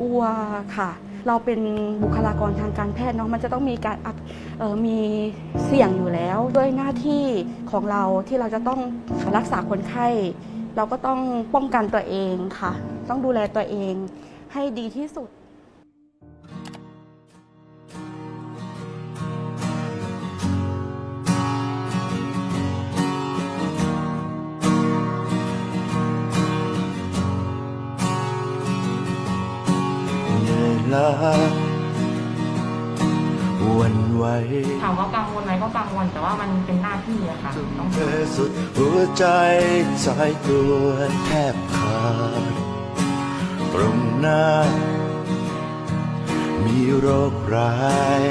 กลัวค่ะ เราเป็นบุคลากรทางการแพทย์เนาะมันจะต้องมีการออมีเสี่ยงอยู่แล้ว ด้วยหน้าที่ของเราที่เราจะต้องรักษาคนไข้ เราก็ต้องป้องกันตัวเองค่ะ ต้องดูแลตัวเองให้ดีที่สุด ล้าหวันไหวถามว่ากังวลไหมก็กังวลแต่ว่ามันเป็นหน้าที่อะค่ะต้องเธอสุดหัวใจสายตัวแทบขาดตรงหน้า มีโรคร้าย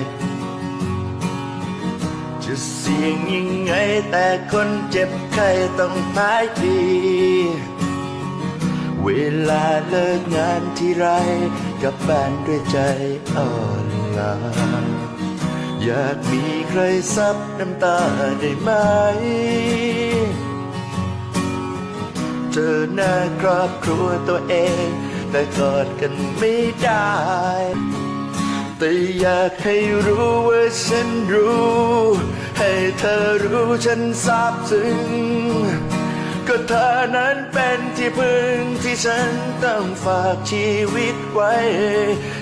จะเสี่ยงยังไงแต่คนเจ็บไข้ต้องหายดี เวลาเลิกงานที่ไรกลับบ้านด้วยใจอ่อนล้าอยากมีใครซับน้ำตาได้ไหม เจอหน้าครอบครัวตัวเอง แต่กอดกันไม่ได้ แต่อยากให้รู้ว่าฉันรู้ ให้เธอรู้ฉันซาบซึ้ง เธอนั้นเป็นที่พึ่งที่ฉันต้องฝากชีวิตไว้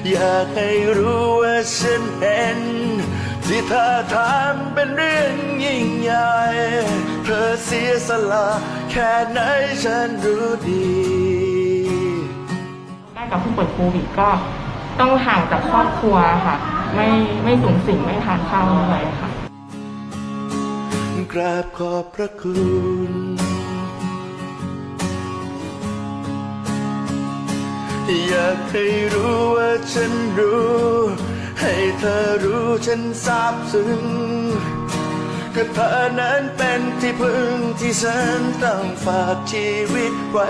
อยากให้รู้ว่าฉันเห็น ที่เธอทำเป็นเรื่องยิ่งใหญ่ เธอเสียสละแค่ไหนฉันรู้ดีใกล้กับผู้ป่วยโควิดก็ต้องห่างจากครอบครัวค่ะ ไม่ไม่สูงสิงไม่ทานข้าวเลยค่ะกราบขอบพระคุณ อยากให้รู้ว่าฉันรู้ ให้เธอรู้ฉันซาบซึ้งก็เธอนั้นเป็นที่พึ่งที่ฉันต้องฝากชีวิตไว้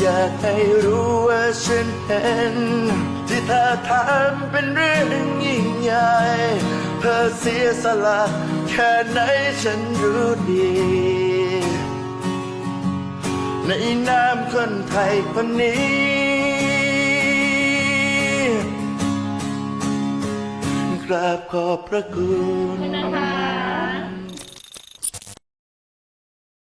อยากให้รู้ว่าฉันเห็น ที่เธอทำเป็นเรื่องยิ่งใหญ่เธอเสียสละแค่ไหนฉันรู้ดี ในนามคนไทยคนนี้ กราบขอบพระคุณ